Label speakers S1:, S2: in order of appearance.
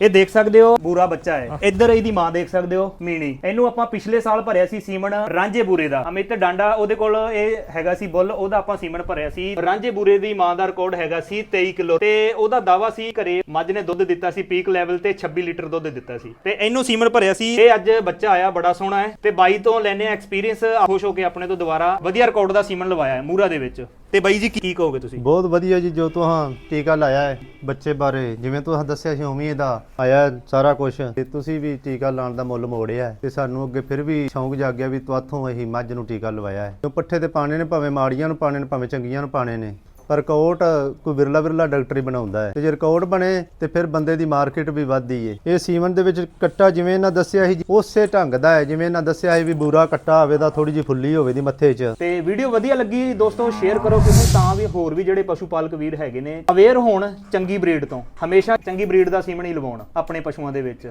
S1: ਇਹ ਦੇਖ ਸਕਦੇ ਹੋ, ਬੂਰਾ ਬੱਚਾ ਹੈ। ਇੱਧਰ ਇਹਦੀ ਮਾਂ ਦੇਖ ਸਕਦੇ ਹੋ, ਮੀਣੀ। ਇਹਨੂੰ ਆਪਾਂ ਪਿਛਲੇ ਸਾਲ ਭਰਿਆ ਸੀ ਸੀਮਨ ਰਾਂਝੇ ਬੂਰੇ ਦਾ ਅਮਿਤ ਡਾਂਡਾ, ਉਹਦੇ ਕੋਲ ਇਹ ਹੈਗਾ ਸੀ ਬੁੱਲ, ਉਹਦਾ ਆਪਾਂ ਸੀਮਨ ਭਰਿਆ ਸੀ। ਰਾਂਝੇ ਬੂਰੇ ਦੀ ਮਾਂ ਦਾ ਰਿਕਾਰਡ ਹੈਗਾ ਸੀ 23 ਕਿਲੋ। ਤੇ ਉਹਦਾ ਦਾਵਾ ਸੀ ਘਰੇ ਮੱਝ ਨੇ ਦੁੱਧ ਦਿੱਤਾ ਸੀ ਪੀਕ ਲੈਵਲ ਤੇ 26 ਲੀਟਰ ਦੁੱਧ ਦਿੱਤਾ ਸੀ। ਤੇ ਇਹਨੂੰ ਸੀਮਨ ਭਰਿਆ ਸੀ। ਇਹ ਅੱਜ ਬੱਚਾ ਆਇਆ, ਬੜਾ ਸੋਹਣਾ ਹੈ। ਤੇ ਬਾਈ ਤੋਂ ਲੈਨੇ ਐਕਸਪੀਰੀਅੰਸ ਖੁਸ਼ ਹੋ ਕੇ ਆਪਣੇ ਤੋਂ ਦੁਬਾਰਾ ਵਧੀਆ ਰਿਕਾਰਡ ਦਾ ਸੀਮਨ ਲਵਾਇਆ ਹੈ, ਮੂਰਾ ਦੇ ਵਿੱਚ। ਤੇ ਬਾਈ ਜੀ, ਕੀ ਕਹੋਗੇ ਤੁਸੀਂ?
S2: ਬਹੁਤ ਵਧੀਆ ਜੀ, ਜੋ ਤੁਹਾਂ ਟੀਕਾ ਲਾਇਆ ਹੈ ਬੱਚੇ ਬਾਰੇ, ਜਿਵੇਂ ਤੁਸੀਂ ਦੱਸਿਆ ਸੀ, ਉਵੇਂ ਇਹਦਾ ਆਇਆ ਹੈ ਸਾਰਾ ਕੁਝ ਤੇ ਤੁਸੀਂ ਵੀ ਟੀਕਾ ਲਾਉਣ ਦਾ ਮੁੱਲ ਮੋੜਿਆ ਹੈ। ਤੇ ਸਾਨੂੰ ਅੱਗੇ ਫਿਰ ਵੀ ਸ਼ੌਂਕ ਜਾਗਿਆ ਵੀ ਤੁਹਾਥੋਂ ਅਸੀਂ ਮੱਝ ਨੂੰ ਟੀਕਾ ਲਵਾਇਆ ਹੈ। ਜੋ ਪੱਠੇ ਤੇ ਪਾਣੇ ਨੇ, ਭਾਵੇਂ ਮਾੜੀਆਂ ਨੂੰ ਪਾਣੇ ਨੇ, ਭਾਵੇਂ ਚੰਗੀਆਂ ਨੂੰ ਪਾਣੇ ਨੇ। ਰਿਕਾਰਡ ਕੋਈ ਵਿਰਲਾ ਵਿਰਲਾ ਡਾਕਟਰ ਹੀ ਬਣਾਉਂਦਾ ਹੈ। ਤੇ ਜੇ ਰਿਕਾਰਡ ਬਣੇ, ਤੇ ਫਿਰ ਬੰਦੇ ਦੀ ਮਾਰਕੀਟ ਵੀ ਵੱਧਦੀ ਏ। ਇਹ ਸੀਮਨ ਦੇ ਵਿੱਚ ਕੱਟਾ ਜਿਵੇਂ ਇਹਨਾਂ ਦੱਸਿਆ ਸੀ, ਉਸੇ ਢੰਗ ਦਾ ਹੈ। ਜਿਵੇਂ ਇਹਨਾਂ ਦੱਸਿਆ ਸੀ ਵੀ ਬੂਰਾ ਕੱਟਾ ਹੋਵੇ ਦਾ ਥੋੜੀ ਜਿਹੀ ਫੁੱਲੀ ਹੋਵੇ ਦੀ ਮੱਥੇ 'ਚ।
S1: ਤੇ ਵੀਡੀਓ ਵਧੀਆ ਲੱਗੀ ਦੋਸਤੋ, ਸ਼ੇਅਰ ਕਰੋ ਕਿਉਂਕਿ ਤਾਂ ਵੀ ਹੋਰ ਵੀ ਜਿਹੜੇ ਪਸ਼ੂ ਪਾਲਕ ਵੀਰ ਹੈਗੇ ਨੇ, ਅਵੇਅਰ ਹੋਣ ਚੰਗੀ ਬਰੀਡ ਤੋਂ। ਹਮੇਸ਼ਾ ਚੰਗੀ ਬਰੀਡ ਦਾ ਸੀਮਨ ਹੀ ਲਵਾਉਣ ਆਪਣੇ ਪਸ਼ੂਆਂ ਦੇ ਵਿੱਚ।